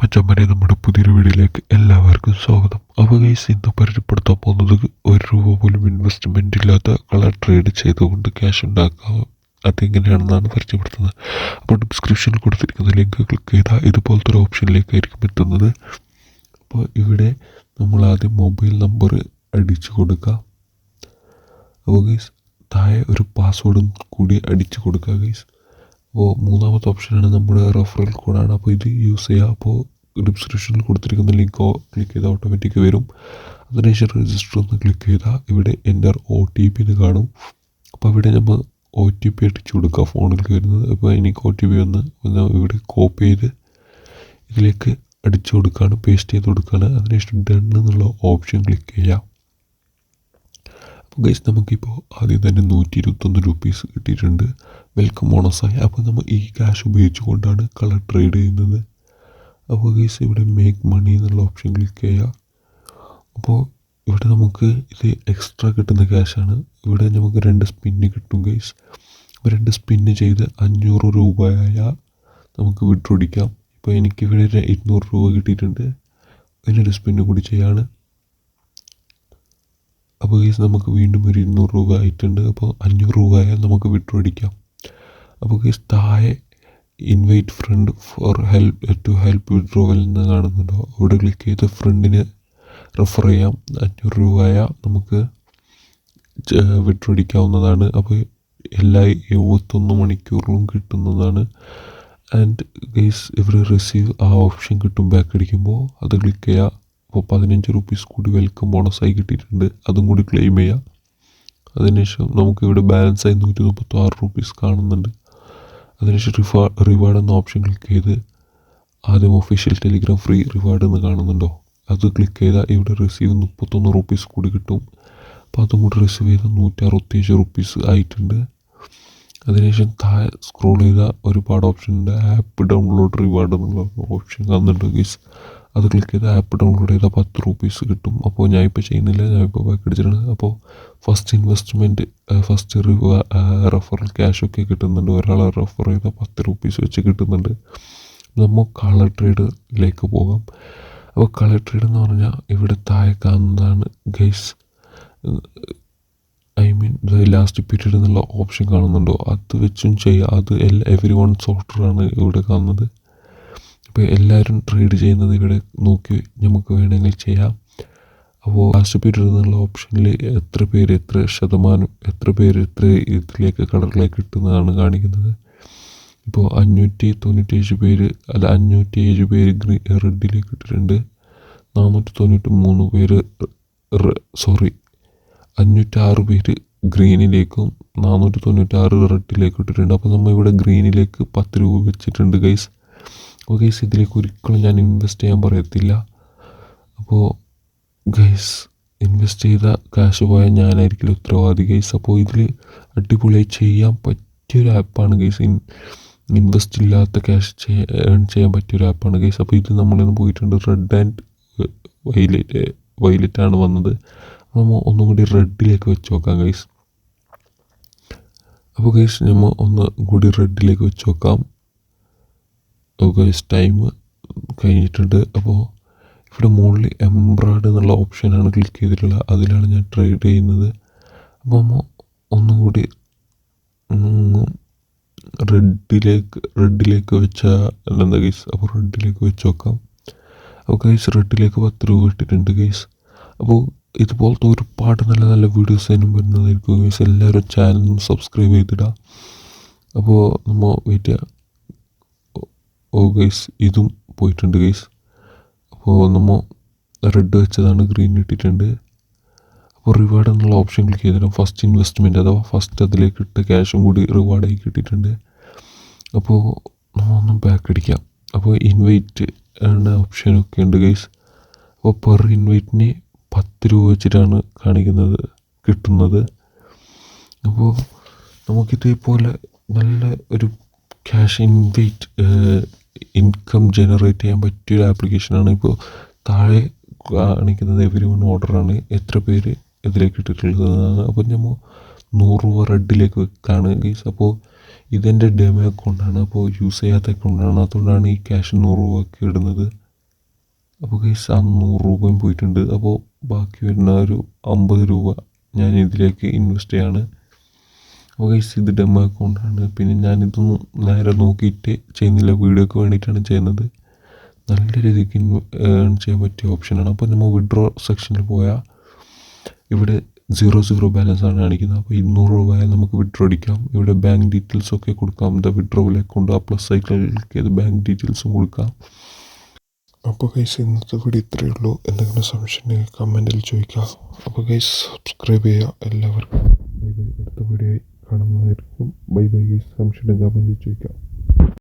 മച്ചമ്മനെ നമ്മുടെ പുതിയൊരു വീഡിയോയിലേക്ക് എല്ലാവർക്കും സ്വാഗതം. അപ്പോൾ ഗൈസ് ഇന്ന് പരിചയപ്പെടുത്താൻ പോകുന്നത് ഒരു രൂപ പോലും ഇൻവെസ്റ്റ്മെന്റ് ഇല്ലാത്ത കളർ ട്രേഡ് ചെയ്തുകൊണ്ട് ക്യാഷ് ഉണ്ടാക്കാം അതെങ്ങനെയാണെന്നാണ് പരിചയപ്പെടുത്തുന്നത്. അപ്പോൾ ഡിസ്ക്രിപ്ഷനിൽ കൊടുത്തിരിക്കുന്ന ലിങ്ക് ക്ലിക്ക് ചെയ്താൽ ഇതുപോലത്തെ ഒരു ഓപ്ഷനിലേക്കായിരിക്കും എത്തുന്നത്. അപ്പോൾ ഇവിടെ നമ്മൾ ആദ്യം മൊബൈൽ നമ്പർ അടിച്ചു കൊടുക്കുക. അപ്പോൾ ഗൈസ് താഴെ ഒരു പാസ്വേഡും കൂടി അടിച്ചു കൊടുക്കുക ഗൈസ് അപ്പോൾ മൂന്നാമത്തെ ഓപ്ഷനാണ് നമ്മുടെ റെഫറൽ കോഡാണ് അപ്പോൾ ഇത് യൂസ് ചെയ്യുക അപ്പോൾ ഡിസ്ക്രിപ്ഷനിൽ കൊടുത്തിരിക്കുന്ന ലിങ്ക് ക്ലിക്ക് ചെയ്താൽ ഓട്ടോമാറ്റിക് വരും. അതിനുശേഷം രജിസ്റ്റർ ഒന്ന് ക്ലിക്ക് ചെയ്താൽ ഇവിടെ എന്റർ ഒ ടി പി എന്ന് കാണും. അപ്പോൾ ഇവിടെ നമ്മൾ ഒ ടി പി അടിച്ചു കൊടുക്കുക ഫോണിൽ വരുന്നത്. അപ്പോൾ എനിക്ക് ഒ ടി പി വന്ന് ഒന്ന് ഇവിടെ കോപ്പി ചെയ്ത് ഇതിലേക്ക് അടിച്ചു കൊടുക്കുകയാണ് പേസ്റ്റ് ചെയ്ത് കൊടുക്കുകയാണ് അതിനുശേഷം ഡൺ എന്നുള്ള ഓപ്ഷൻ ക്ലിക്ക് ചെയ്യാം. അപ്പോൾ ഗൈസ് നമുക്കിപ്പോൾ ആദ്യം തന്നെ നൂറ്റി ഇരുപത്തൊന്ന് റുപ്പീസ് കിട്ടിയിട്ടുണ്ട് വെൽക്കം ബോണസായി അപ്പോൾ നമ്മൾ ഈ ക്യാഷ് ഉപയോഗിച്ചുകൊണ്ടാണ് കളർ ട്രേഡ് ചെയ്യുന്നത്. അപ്പോൾ ഗൈസ് ഇവിടെ മേക്ക് മണി എന്നുള്ള ഓപ്ഷൻ ക്ലിക്ക് ചെയ്യുക അപ്പോൾ ഇവിടെ നമുക്ക് ഇത് എക്സ്ട്രാ കിട്ടുന്ന ക്യാഷാണ് ഇവിടെ നമുക്ക് രണ്ട് സ്പിന്ന് കിട്ടും ഗൈസ് രണ്ട് സ്പിന്ന് ചെയ്ത് അഞ്ഞൂറ് രൂപയായ നമുക്ക് വിട്രോടിക്കാം ഇപ്പോൾ എനിക്കിവിടെ ഇരുന്നൂറ് രൂപ കിട്ടിയിട്ടുണ്ട്. അതിനൊരു സ്പിന്ന് കൂടി ചെയ്യാണ്. അപ്പോൾ ഗൈസ് നമുക്ക് വീണ്ടും ഒരു ഇരുന്നൂറ് രൂപ ആയിട്ടുണ്ട്. അപ്പോൾ അഞ്ഞൂറ് രൂപ ആയാൽ നമുക്ക് വിഡ്രോ അടിക്കാം അപ്പോൾ ഗൈസ് താഴെ invite friend for help to help withdrawal എന്ന് കാണുന്നുണ്ടോ. അവിടെ ക്ലിക്ക് ചെയ്ത് ഫ്രണ്ടിന് റെഫർ ചെയ്യാം. അഞ്ഞൂറ് രൂപയായ നമുക്ക് വിഡ്രോ അടിക്കാവുന്നതാണ് അപ്പോൾ എല്ലാ എഴുപത്തൊന്ന് മണിക്കൂറിലും കിട്ടുന്നതാണ്. ആൻഡ് ഗൈസ് ഇവിടെ റിസീവ് ആ ഓപ്ഷൻ കിട്ടും ബാക്ക് അടിക്കുമ്പോൾ അത് ക്ലിക്ക് ചെയ്യുക. അപ്പോൾ പതിനഞ്ച് റുപ്പീസ് കൂടി വെൽക്കം ബോണസായി കിട്ടിയിട്ടുണ്ട്. അതും കൂടി ക്ലെയിം ചെയ്യാം. അതിനുശേഷം നമുക്കിവിടെ ബാലൻസ് ആയി നൂറ്റി മുപ്പത്തി ആറ് റുപ്പീസ് കാണുന്നുണ്ട്. അതിനുശേഷം റിഫാ റിവാർഡ് എന്ന ഓപ്ഷൻ ക്ലിക്ക് ചെയ്ത് ആദ്യം ഒഫീഷ്യൽ ടെലിഗ്രാം ഫ്രീ റിവാർഡ് എന്ന് കാണുന്നുണ്ടോ? അത് ക്ലിക്ക് ചെയ്താൽ ഇവിടെ റിസീവ് മുപ്പത്തൊന്ന് റുപ്പീസ് കൂടി കിട്ടും. അപ്പോൾ അതും കൂടി റിസീവ് ചെയ്താൽ നൂറ്റി അറുപത്തിയഞ്ച് റുപ്പീസ് ആയിട്ടുണ്ട്. അതിനുശേഷം താഴെ സ്ക്രോൾ ചെയ്താൽ ഒരുപാട് ഓപ്ഷൻ ഉണ്ട്. ആപ്പ് ഡൗൺലോഡ് റിവാർഡ് എന്നുള്ള ഓപ്ഷൻ കാണുന്നുണ്ട് ഗീസ് അത് ക്ലിക്ക് ചെയ്ത് ആപ്പ് ഡൗൺലോഡ് ചെയ്താൽ പത്ത് റുപ്പീസ് കിട്ടും. അപ്പോൾ ഞാൻ ഇപ്പോൾ ചെയ്യുന്നില്ല ഞാൻ ഇപ്പോൾ ബാക്ക് അടിച്ചിട്ടുണ്ട് അപ്പോൾ ഫസ്റ്റ് ഇൻവെസ്റ്റ്മെന്റ് ഫസ്റ്റ് റെഫറൽ ക്യാഷൊക്കെ കിട്ടുന്നുണ്ട്. ഒരാളെ റെഫർ ചെയ്താൽ പത്ത് റുപ്പീസ് വെച്ച് കിട്ടുന്നുണ്ട്. നമ്മൾ കളർ ട്രേഡിലേക്ക് പോകാം. അപ്പോൾ കളർ ട്രേഡ് എന്ന് പറഞ്ഞാൽ ഇവിടെ താഴെ കാണുന്നതാണ്. Guys I mean last period എന്നുള്ള ഓപ്ഷൻ കാണുന്നുണ്ടോ? അത് വെച്ചും ചെയ്യാം. അത് എല്ലാ എവറി വൺ സോഫ്റ്റ്വെയർ ആണ് ഇവിടെ കാണുന്നത്. ഇപ്പോൾ എല്ലാവരും ട്രേഡ് ചെയ്യുന്നത് ഇവിടെ നോക്കി നമുക്ക് വേണമെങ്കിൽ ചെയ്യാം. അപ്പോൾ ലാസ്റ്റ് പീരീഡ് എന്നുള്ള ഓപ്ഷനിൽ എത്ര പേര് എത്ര ശതമാനം എത്ര പേര് എത്ര ഇതിലേക്ക് കളറിലേക്ക് കിട്ടുന്നതാണ് കാണിക്കുന്നത്. ഇപ്പോൾ അഞ്ഞൂറ്റി തൊണ്ണൂറ്റേഴ് പേര് അല്ല അഞ്ഞൂറ്റി ഏഴ് പേര് ഗ്രീ റെഡിലേക്ക് ഇട്ടിട്ടുണ്ട്. നാനൂറ്റി തൊണ്ണൂറ്റി മൂന്ന് പേര് സോറി അഞ്ഞൂറ്റാറ് പേര് ഗ്രീനിലേക്കും നാനൂറ്റി തൊണ്ണൂറ്റാറ് റെഡിലേക്ക് ഇട്ടിട്ടുണ്ട്. അപ്പോൾ നമ്മൾ ഇവിടെ ഗ്രീനിലേക്ക് പത്ത് രൂപ വെച്ചിട്ടുണ്ട് ഗൈസ് ഗൈസ് ഇതിലേക്ക് ഒരിക്കലും ഞാൻ ഇൻവെസ്റ്റ് ചെയ്യാൻ പറയത്തില്ല. അപ്പോൾ ഗൈസ് ഇൻവെസ്റ്റ് ചെയ്ത കാശ് പോയാൽ ഞാനായിരിക്കില്ല ഉത്തരവാദി. ഗൈസ് അപ്പോൾ ഇതിൽ അടിപൊളിയായി ചെയ്യാൻ പറ്റിയൊരു ആപ്പാണ് ഗൈസ് ഇൻ ഇൻവെസ്റ്റ് ഇല്ലാത്ത ക്യാഷ് ഏൺ ചെയ്യാൻ പറ്റിയൊരു ആപ്പാണ് ഗൈസ് അപ്പോൾ ഇത് നമ്മളിന്ന് പോയിട്ടുണ്ട് റെഡ് ആൻഡ് വൈലറ്റ് വൈലറ്റാണ് വന്നത്. നമ്മൾ ഒന്നും കൂടി റെഡിലേക്ക് വെച്ച് നോക്കാം ഗൈസ് അപ്പോൾ ഗൈസ് നമ്മൾ ഒന്ന് കൂടി റെഡിലേക്ക് വെച്ച് നോക്കാം. ഗൈസ് ടൈം കഴിഞ്ഞിട്ടുണ്ട്. അപ്പോൾ ഇവിടെ മുകളിൽ എംബ്രോയ്ഡ് എന്നുള്ള ഓപ്ഷനാണ് ക്ലിക്ക് ചെയ്തിട്ടുള്ളത് അതിലാണ് ഞാൻ ട്രേഡ് ചെയ്യുന്നത്. അപ്പോൾ നമ്മൾ ഒന്നും കൂടി റെഡിലേക്ക് റെഡിലേക്ക് വെച്ചാൽ എന്താ ഗൈസ് അപ്പോൾ റെഡിലേക്ക് വെച്ച് നോക്കാം. അപ്പോൾ ഗൈസ് റെഡിലേക്ക് പത്ത് രൂപ ഇട്ടിട്ടുണ്ട് ഗൈസ് അപ്പോൾ ഇതുപോലത്തെ ഒരുപാട് നല്ല നല്ല വീഡിയോസ് അതിനും വരുന്നതായിരിക്കും ഗൈസ് എല്ലാവരും ചാനലും സബ്സ്ക്രൈബ് ചെയ്തിടുക അപ്പോൾ നമ്മൾ വെയിറ്റ് ചെയ്യാം. ഓ ഗൈസ് ഇതും പോയിട്ടുണ്ട് ഗൈസ് അപ്പോൾ നമ്മൾ റെഡ് വെച്ചതാണ് ഗ്രീൻ ഇട്ടിട്ടുണ്ട്. അപ്പോൾ റിവാർഡ് എന്നുള്ള ഓപ്ഷൻ ക്ലിക്ക് ചെയ്തിട്ട് ഫസ്റ്റ് ഇൻവെസ്റ്റ്മെന്റ് അഥവാ ഫസ്റ്റ് അതിലേക്ക് ഇട്ട ക്യാഷും കൂടി റിവാർഡായി കിട്ടിയിട്ടുണ്ട്. അപ്പോൾ നമ്മളൊന്ന് ബാക്ക് അടിക്കാം. അപ്പോൾ ഇൻവൈറ്റ് എന്ന ഓപ്ഷനൊക്കെ ഉണ്ട് ഗൈസ് അപ്പോൾ പെർ ഇൻവൈറ്റിന് പത്ത് രൂപ വെച്ചിട്ടാണ് കാണിക്കുന്നത് കിട്ടുന്നത്. അപ്പോൾ നമുക്കിതേപോലെ നല്ല ഒരു ക്യാഷ് ഇൻവൈറ്റ് ഇൻകം ജനറേറ്റ് ചെയ്യാൻ പറ്റിയൊരു ആപ്ലിക്കേഷനാണ് ഇപ്പോൾ താഴെ കാണിക്കുന്നത് എവരി വൺ ഓർഡറാണ് എത്ര പേര് ഇതിലേക്ക് ഇട്ടിട്ടുള്ളതാണ് അപ്പോൾ നമ്മൾ നൂറ് രൂപ റെഡിലേക്ക് വെക്കാണ് ഗൈസ് അപ്പോൾ ഇതെന്റെ ഡെമോ അക്കൗണ്ടാണ് അപ്പോൾ യൂസ് ചെയ്യാത്ത അക്കൗണ്ടാണ് അതുകൊണ്ടാണ് ഈ ക്യാഷ് നൂറ് രൂപ ഒക്കെ ഇടുന്നത്. അപ്പോൾ ഗൈസ് ആ നൂറ് രൂപയും പോയിട്ടുണ്ട്. അപ്പോൾ ബാക്കി വരുന്ന ഒരു അമ്പത് രൂപ ഞാൻ ഇതിലേക്ക് ഇൻവെസ്റ്റ് ചെയ്യാണ്. അപ്പോൾ ഗൈസ് ഇത് ഡെമോ അക്കൗണ്ടാണ് പിന്നെ ഞാനിതൊന്നും നേരെ നോക്കിയിട്ട് ചെയ്യുന്നില്ല. വീഡിയോക്ക് വേണ്ടിയിട്ടാണ് ചെയ്യുന്നത്. നല്ല രീതിക്ക് ഏൺ ചെയ്യാൻ പറ്റിയ ഓപ്ഷനാണ് അപ്പോൾ നമ്മൾ വിഡ്രോ സെക്ഷനിൽ പോയാൽ ഇവിടെ സീറോ സീറോ ബാലൻസ് ആണ് കാണിക്കുന്നത്. അപ്പോൾ ഇരുന്നൂറ് രൂപ നമുക്ക് വിഡ്രോ അടിക്കാം. ഇവിടെ ബാങ്ക് ഡീറ്റെയിൽസ് ഒക്കെ കൊടുക്കാം. ദ വിഡ്രോവിൽ അക്കൗണ്ട് ആ പ്ലസ് സൈക്കിളിലേക്ക് ഇത് ബാങ്ക് ഡീറ്റെയിൽസും കൊടുക്കാം. അപ്പോൾ ഗൈസ് ഇന്നത്തെ വീഡിയോ ഇത്രയേ ഉള്ളൂ. എന്തെങ്കിലും സംശയം കമന്റിൽ ചോദിക്കാം. അപ്പോൾ ഗൈസ് സബ്സ്ക്രൈബ് ചെയ്യുക. എല്ലാവർക്കും അടുത്ത വീഡിയോ കാണുന്നതായിരിക്കും. ബൈ ബൈ സംശയം കമന്റിൽ ചോദിക്കാം.